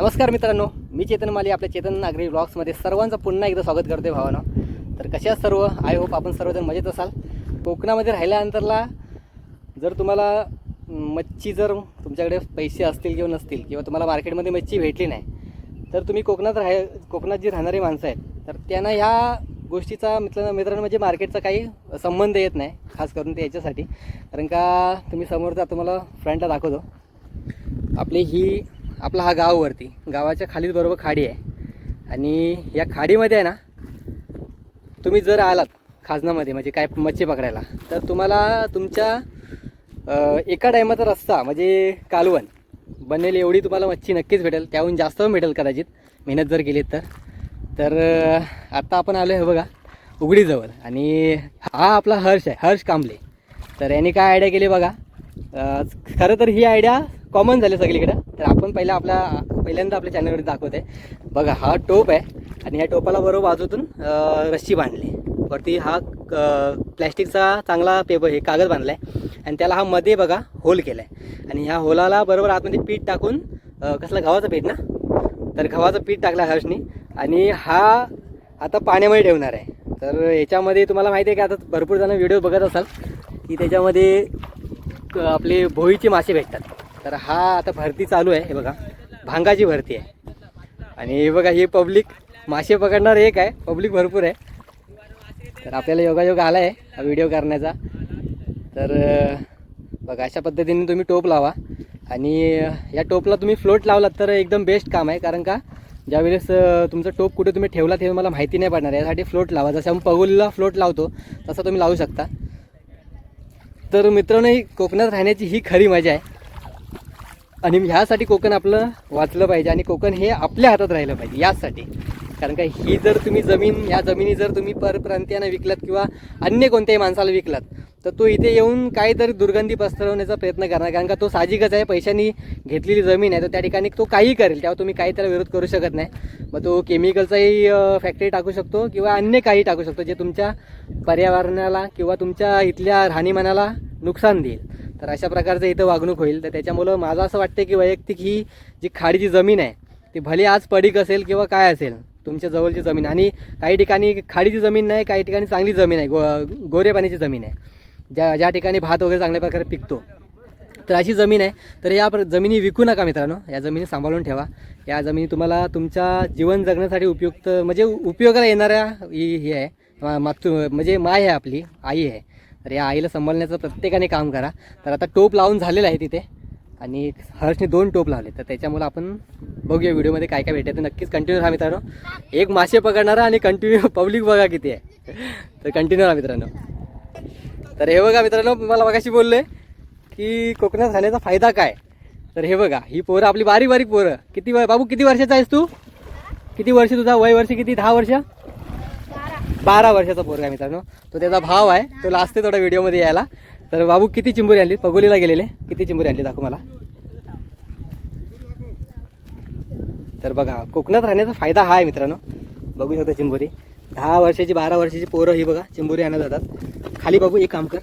नमस्कार मित्रांनो मी चेतन माली आपल्या चेतन नागरी ब्लॉग्समध्ये सर्वांचं पुन्हा एकदा स्वागत करते भावानं. तर कशा सर्व? आय होप आपण सर्वजण मजेत असाल. कोकणामध्ये राहिल्यानंतरला जर तुम्हाला मच्छी जर तुमच्याकडे पैसे असतील किंवा नसतील किंवा तुम्हाला मार्केटमध्ये मच्छी भेटली नाही तर तुम्ही कोकणात राह कोकणात जी राहणारी माणसं आहेत तर त्यांना ह्या गोष्टीचा मित्र मित्रांनो म्हणजे मार्केटचा काही संबंध येत नाही खास करून ते याच्यासाठी. कारण का तुम्ही समोरचा तुम्हाला फ्रंटला दाखवतो. आपली ही आपला हा गाववरती गावाच्या खालीच बरोबर खाडी आहे. आणि या खाडीमध्ये आहे ना तुम्ही जर आलात खाजनामध्ये म्हणजे काय मच्छी पकडायला तर तुम्हाला तुमच्या एका टायमाचा रस्ता म्हणजे कालवण बनेल एवढी तुम्हाला मच्छी नक्कीच भेटेल. त्याहून जास्त पण भेटेल कदाचित मेहनत जर केली तर. तर आत्ता आपण आलो आहे बघा उघडीजवळ आणि हा आपला हर्ष आहे हर्ष कांबले तर यांनी काय आयडिया केली बघा? खरं तर ही आयडिया कॉमन झाले सगळीकडं. तर आपण पहिला आपला पहिल्यांदा आपल्या चॅनलवर दाखवत आहे बघा हा टोप आहे आणि या टोपाला बरोबर बाजूतून रस्सी बांधली. वरती हा क- प्लॅस्टिकचा चांगला पेपर हे कागद बांधला आहे आणि त्याला हा मध्ये बघा होल केला आहे आणि ह्या होलाला बरोबर आतमध्ये पीठ टाकून कसला कसलं गव्हाचं पीठ ना? तर गव्हाचं पीठ टाकलं हर्षनी. आणि हा आता पाण्यामध्ये ठेवणार आहे. तर याच्यामध्ये तुम्हाला माहिती आहे की आता भरपूर जण व्हिडिओ बघत असाल की त्याच्यामध्ये क- आपले भोईचे मासे भेटतात. तर हा आता भरती चालू आहे हे बघा. भांगाची भरती आहे. आणि हे बघा हे पब्लिक मासे पकडणार एक आहे. पब्लिक भरपूर आहे. तर आपल्याला योगायोग आला आहे हा व्हिडिओ करण्याचा. तर बघा अशा पद्धतीने तुम्ही टोप लावा. आणि या टोपला तुम्ही फ्लोट लावलात तर एकदम बेस्ट काम आहे. कारण का ज्यावेळेस तुमचं टोप कुठे तुम्ही ठेवला ते मला माहिती नाही पडणार. यासाठी फ्लोट लावा. जसं आपण पगोलीला फ्लोट लावतो तसा तुम्ही लावू शकता. तर मित्रांनो ही कोकणात राहण्याची ही खरी मजा आहे. आणि ह्यासाठी कोकण आपलं वाचलं पाहिजे आणि कोकण हे आपल्या हातात राहिलं पाहिजे यासाठी. कारण का ही जर तुम्ही जमीन या जमिनी जर तुम्ही परप्रांतीयांना विकलात किंवा अन्य कोणत्याही माणसाला विकलात तर तो इथे येऊन काहीतरी दुर्गंधी पसरवण्याचा प्रयत्न करणार. कारण का तो साहजिकच आहे पैशांनी घेतलेली जमीन आहे तर त्या ठिकाणी तो काही करेल. तेव्हा तुम्ही काही त्याला विरोध करू शकत नाही. मग तो केमिकलचाही फॅक्टरी टाकू शकतो किंवा अन्य काही टाकू शकतो जे तुमच्या पर्यावरणाला किंवा तुमच्या इथल्या राहणीमानाला नुकसान देईल. तर अशा प्रकारचं इथं वागणूक होईल. तर त्याच्यामुळं माझं असं वाटतं की वैयक्तिक ही जी खाडीची जमीन आहे ती भले आज पडीक असेल किंवा काय असेल तुमच्या जवळची जमीन. आणि काही ठिकाणी खाडीची जमीन नाही काही ठिकाणी चांगली जमीन आहे गो गोरे पाण्याची जमीन आहे. ज्या ज्या ठिकाणी भात वगैरे चांगल्या प्रकारे पिकतो. तर अशी जमीन आहे. तर या जमिनी विकू नका मित्रांनो. या जमिनी सांभाळून ठेवा. या जमिनी तुम्हाला तुमच्या जीवन जगण्यासाठी उपयुक्त म्हणजे उपयोगाला येणाऱ्या ही हे आहे. मा- मातृ म्हणजे माय आहे आपली आई आहे. तर या आईला संभालण्याचं प्रत्येकाने काम करा. तर आता टोप लावून झालेलं आहे तिथे. आणि हर्षने दोन टोप लावले तर त्याच्यामुळे आपण बघूया व्हिडिओमध्ये काय काय भेटते तर नक्कीच कंटिन्यू राहा मित्रांनो. एक मासे पकडणारा आणि कंटिन्यू पब्लिक बघा किती आहे. तर कंटिन्यू राहा मित्रांनो. तर हे बघा मित्रांनो मला बघाशी बोलले की कोकणात राहण्याचा फायदा काय? तर हे बघा ही पोरं आपली बारीक बारीक पोरं. किती बाबू किती वर्षाचा आहेस तू? किती वर्ष तुझा? वय वर्ष किती? दहा वर्ष? बारा वर्षाचा पोरगा आहे मित्रांनो. तो त्याचा भाव आहे. तो लाजते थोडा व्हिडिओमध्ये यायला. तर बाबू किती चिंबुरी आणली? पगोलीला गेलेले. किती चिंबुरी आणली दाखव मला. तर बघा कोकणात राहण्याचा फायदा हा आहे मित्रांनो. बघू शकता चिंबुरी. दहा वर्षाची बारा वर्षाची पोरं ही बघा चिंबुरी आणत जातात. खाली बाबू एक काम कर.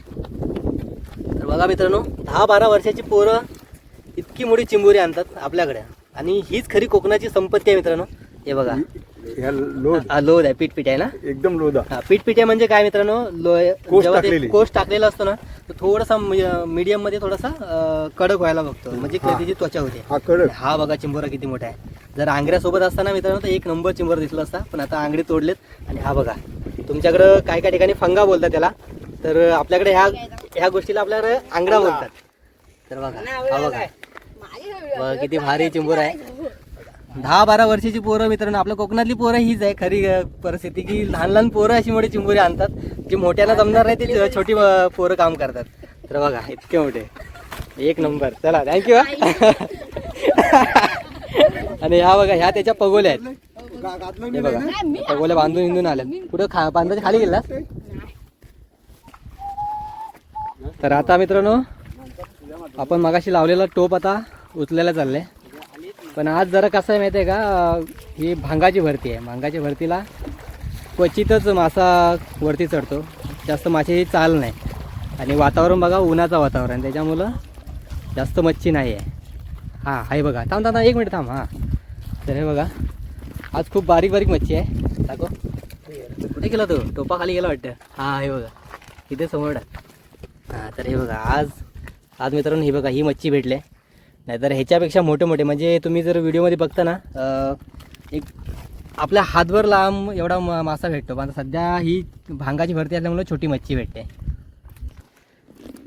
तर बघा मित्रांनो दहा बारा वर्षाची पोरं इतकी मोठी चिंबुरी आणतात आपल्याकडे. आणि हीच खरी कोकणाची संपत्ती आहे मित्रांनो. हे बघा. ह्या लोद हा लोद आहे पीठ पीठ आहे ना? एकदम लोदा हा पीठ पीठ आहे म्हणजे काय मित्रांनो? लो कोस जेव्हा ते टाकलेली. असतो ना तो थोडासा मीडियममध्ये थोडासा अं, कडक व्हायला बघतो. म्हणजे हा. त्याची त्वचा होते. हा कडक. हा बघा चिंबोरा किती मोठा आहे. जर आंगऱ्यासोबत असताना मित्रांनो तर एक नंबर चिंबोरा दिसला असता. पण आता आंगडे तोडलेत आणि हा बघा. तुमच्याकडं काय काय ठिकाणी फंगा बोलतात त्याला? तर आपल्याकडे ह्या ह्या गोष्टीला आपल्याकडे आंगडा बोलतात. तर बघा हा बघा. बघा किती भारी चिंबोरा आहे. दहा बारा वर्षाची पोरं मित्रांनो आपल्या कोकणातली पोरं हीच आहे खरी परिस्थिती की लहान लहान पोरं अशी मोठी चिंबोरी आणतात जी मोठ्याला जमणार नाही ते छोटी पोरं काम करतात. तर बघा इतके मोठे. एक नंबर. चला थँक्यू आणि ह्या बघा ह्या त्याच्या पगोल्या आहेत. हे बघा पगोल्या बांधून हिंदून आल्या. कुठं खा बांधाच्या खाली गेला? तर आता मित्रांनो आपण मगाशी लावलेला टोप आता उचलायला चाललंय. पण आज जरा कसं आहे माहिती आहे का ही भांगाची भरती आहे. भांगाच्या भरतीला क्वचितच मासा वरती चढतो. जास्त माशाची चाल नाही. आणि वातावरण बघा उन्हाचं वातावरण. त्याच्यामुळं जास्त मच्छी नाही आहे. हां आहे बघा. थांब थांब एक मिनिट थांब हां. तर हे बघा आज खूप बारीक बारीक मच्छी आहे. दाखव. कुठे गेला तो? टोपा खाली गेला वाटतं. हां हे बघा. इथे समोर हां तर हे बघा आज आज मित्रांनो हे बघा ही मच्छी भेटले नाहीतर ह्याच्यापेक्षा मोठे मोठे म्हणजे तुम्ही जर व्हिडिओमध्ये बघता ना एक आपल्या हातभर लांब एवढा मासा भेटतो. पण सध्या ही भांगाची भरती असल्यामुळे छोटी मच्छी भेटते.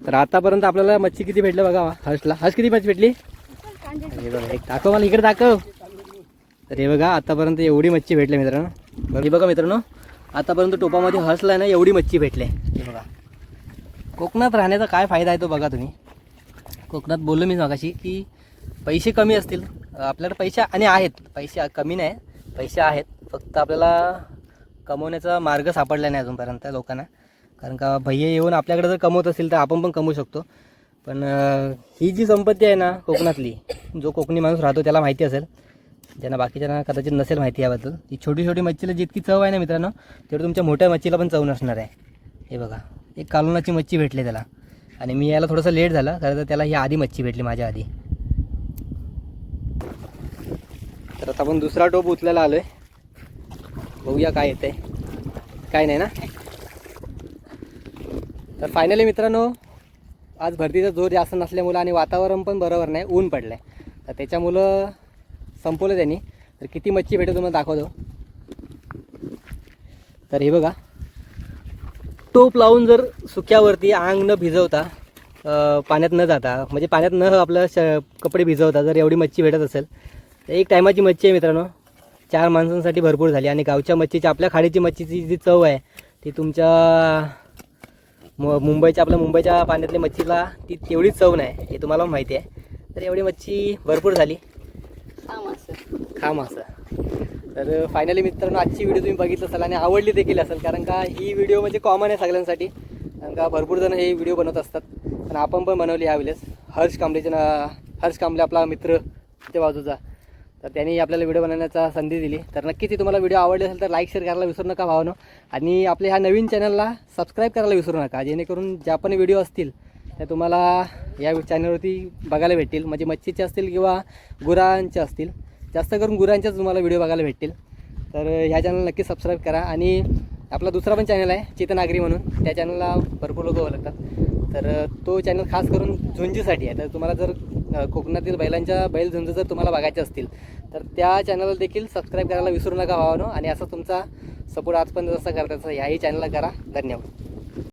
तर आतापर्यंत आपल्याला मच्छी किती भेटलं बघा हर्षला हर्ष किती मच्छी भेटली? हे बघा एक दाखव मला इकडे दाखव. तर हे बघा आतापर्यंत एवढी मच्छी भेटली मित्रांनो. बघ हे बघा मित्रांनो आतापर्यंत टोपामध्ये हर्षला आहे ना एवढी मच्छी भेटले. हे बघा. कोकणात राहण्याचा काय फायदा आहे तो बघा तुम्ही. कोकणात बोललो मी मागाशी की पैसे कमी असतील. आपल्याकडे पैसे आणि आहेत. पैसे कमी नाही. पैसे आहेत. फक्त आपल्याला कमवण्याचा मार्ग सापडला नाही अजूनपर्यंत लोकांना. कारण का भैया येऊन आपल्याकडे जर कमवत असेल तर आपण पण कमवू शकतो. पण ही जी संपत्ती आहे ना कोकणातली जो कोकणी माणूस राहतो त्याला माहिती असेल. ज्यांना बाकीच्यांना कदाचित नसेल माहिती याबद्दल. ती छोटी छोटी मच्छीला जितकी चव आहे ना मित्रांनो तेवढी तुमच्या मोठ्या मच्छीला पण चव नसणार आहे. हे बघा. एक कालोनाची मच्छी भेटली त्याला. आणि मी यायला थोडंसं लेट झालं खरं तर त्याला ही आधी मच्छी भेटली माझ्या आधी. तर आता आपण दुसरा टोप उचलायला आलोय. बघूया काय येते काय नाही ना? तर फायनली मित्रांनो आज भरतीचा जोर जास्त नसल्यामुळं आणि वातावरण पण बरोबर नाही ऊन पडलं आहे तर त्याच्यामुळं संपवलं त्यांनी. तर किती मच्छी भेटेल तुम्हाला दाखवतो. तर हे बघा. टोप लावून जर सुक्यावरती अंग न भिजवता पाण्यात न जाता म्हणजे पाण्यात न आपलं श कपडे भिजवता जर एवढी मच्छी भेटत असेल तर एक टायमाची मच्छी आहे मित्रांनो. चार माणसांसाठी भरपूर झाली आणि गावच्या मच्छीची आपल्या खाडीची मच्छीची जी चव आहे ती तुमच्या मु मुंबईच्या आपल्या मुंबईच्या पाण्यातल्या मच्छीला ती तेवढीच चव नाही हे तुम्हाला माहिती आहे. तर एवढी मच्छी भरपूर झाली. खा मासा. तर फायनली मित्रांनो आजची व्हिडिओ तुम्ही बघितलं असाल आणि आवडली देखील असेल कारण का ही व्हिडिओ म्हणजे कॉमन आहे सगळ्यांसाठी. कारण का भरपूर जण हे व्हिडिओ बनवत असतात. पण आपण पण बनवली यावेळेस. हर्ष कांबलेचे ना हर्ष कांबले आपला मित्र त्या बाजूचा. तर त्यांनी आपल्याला व्हिडिओ बनवण्याचा संधी दिली. तर नक्कीच तुम्हाला व्हिडिओ आवडले असेल तर लाईक शेअर करायला विसरू नका भावनो. आणि आपल्या ह्या नवीन चॅनलला सबस्क्राईब करायला विसरू नका. जेणेकरून ज्या पण व्हिडिओ असतील त्या तुम्हाला या चॅनलवरती बघायला भेटतील. म्हणजे मच्छीचे असतील किंवा गुरांचे असतील. जास्त करून गुरांच्याच तुम्हाला व्हिडिओ बघायला भेटतील. तर ह्या चॅनल नक्की सबस्क्राईब करा आणि आपला दुसरा पण चॅनल आहे चेतनागरी म्हणून. त्या चॅनलला भरपूर लोक ओळखतात. तर तो चॅनल खास करून झुंजीसाठी आहे. तर तुम्हाला जर कोकणातील बैलांच्या बैल झुंज जर तुम्हाला बघायचे असतील तर त्या चॅनलला देखील सबस्क्राईब करायला विसरू नका भावानो. आणि असं तुमचा सपोर्ट आजपर्यंत जसा करता तसा ह्याही चॅनलला करा. धन्यवाद.